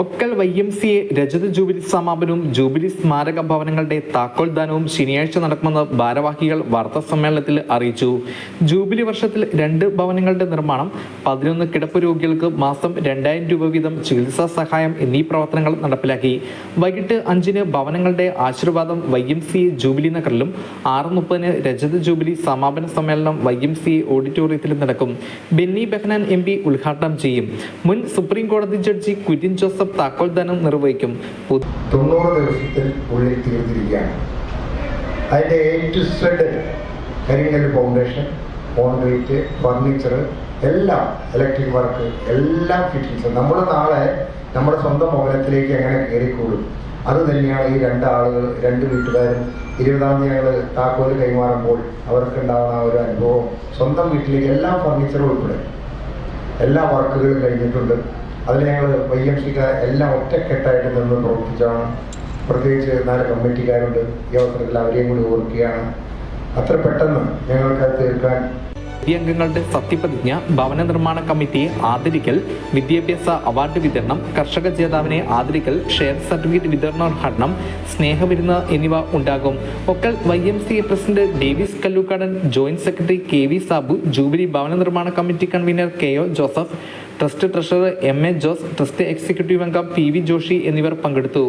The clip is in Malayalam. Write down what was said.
Okkal Y M C A രജത ജൂബിലി സമാപനവും ജൂബിലി സ്മാരക ഭവനങ്ങളുടെ താക്കോൽദാനവും ശനിയാഴ്ച നടക്കുമെന്ന് ഭാരവാഹികൾ വാർത്താ സമ്മേളനത്തിൽ അറിയിച്ചു. ജൂബിലി വർഷത്തിൽ രണ്ട് ഭവനങ്ങളുടെ നിർമ്മാണം പതിനൊന്ന് കിടപ്പ് രോഗികൾക്ക് മാസം രണ്ടായിരം രൂപ വീതം ചികിത്സാ സഹായം എന്നീ പ്രവർത്തനങ്ങൾ നടപ്പിലാക്കി. വൈകിട്ട് അഞ്ചിന് ഭവനങ്ങളുടെ ആശീർവാദം Y M C A jubilee നഗറിലും ആറ് മുപ്പതിന് രജത ജൂബിലി സമാപന സമ്മേളനം വൈ എം സി എ ഓഡിറ്റോറിയത്തിൽ നടക്കും. ബെന്നി ബെഹനാൻ എം പി ഉദ്ഘാടനം ചെയ്യും. മുൻ സുപ്രീം കോടതി ജഡ്ജി ക്വിറ്റിൻ ജോസഫ് താക്കോൽദാനം നിർവഹിക്കും. തൊണ്ണൂറ് ദിവസത്തിൽ ഉള്ളിൽ തീർന്നിരിക്കുകയാണ്. അതിന്റെ എ ടു സെഡ് കരിങ്കല്ല് ഫൗണ്ടേഷൻ കോൺക്രീറ്റ് ഫർണിച്ചർ എല്ലാം ഇലക്ട്രിക് വർക്ക് എല്ലാം ഫിറ്റിങ്സ് നമ്മൾ നാളെ നമ്മുടെ സ്വന്തം ഭവനത്തിലേക്ക് എങ്ങനെ കയറിക്കൂടും? അത് തന്നെയാണ് ഈ രണ്ടാളുകൾ രണ്ട് വീട്ടുകാരും ഇരുപതാം തീയതി ഞങ്ങൾ താക്കോൽ കൈമാറുമ്പോൾ അവർക്കുണ്ടാവുന്ന ഒരു അനുഭവം. സ്വന്തം വീട്ടിലേക്ക് എല്ലാ ഫർണിച്ചറും ഉൾപ്പെടെ. എല്ലാ വർക്കുകളും കഴിഞ്ഞിട്ടുണ്ട്. അതിൽ ഞങ്ങൾ വൈ എം സിക്കാർ എല്ലാം ഒറ്റക്കെട്ടായിട്ട് നിന്ന് പ്രവർത്തിച്ചാണ് പ്രത്യേകിച്ച് നാല് കമ്മിറ്റിക്കാരുണ്ട്. ഈ അവസരത്തിൽ അവരെയും കൂടി ഓർക്കുകയാണ്. അത്ര പെട്ടെന്ന് ഞങ്ങൾക്ക് തീർക്കാൻ ഈ അംഗങ്ങളുടെ സത്യപ്രതിജ്ഞ ഭവന നിർമ്മാണ കമ്മിറ്റിയെ ആദരിക്കൽ വിദ്യാഭ്യാസ അവാർഡ് വിതരണം കർഷക ജേതാവിനെ ആദരിക്കൽ ഷെയർ സർട്ടിഫിക്കറ്റ് വിതരണോദ്ഘാടനം സ്നേഹവിരുന്ന് എന്നിവ ഉണ്ടാകും. Okkal Y M C president Davis Kallookkadan joint secretary K V Sabu jubilee ഭവന നിർമ്മാണ committee convener K O Joseph trust treasurer M A Jose trust executive അംഗം പി വി ജോഷി എന്നിവർ പങ്കെടുത്തു.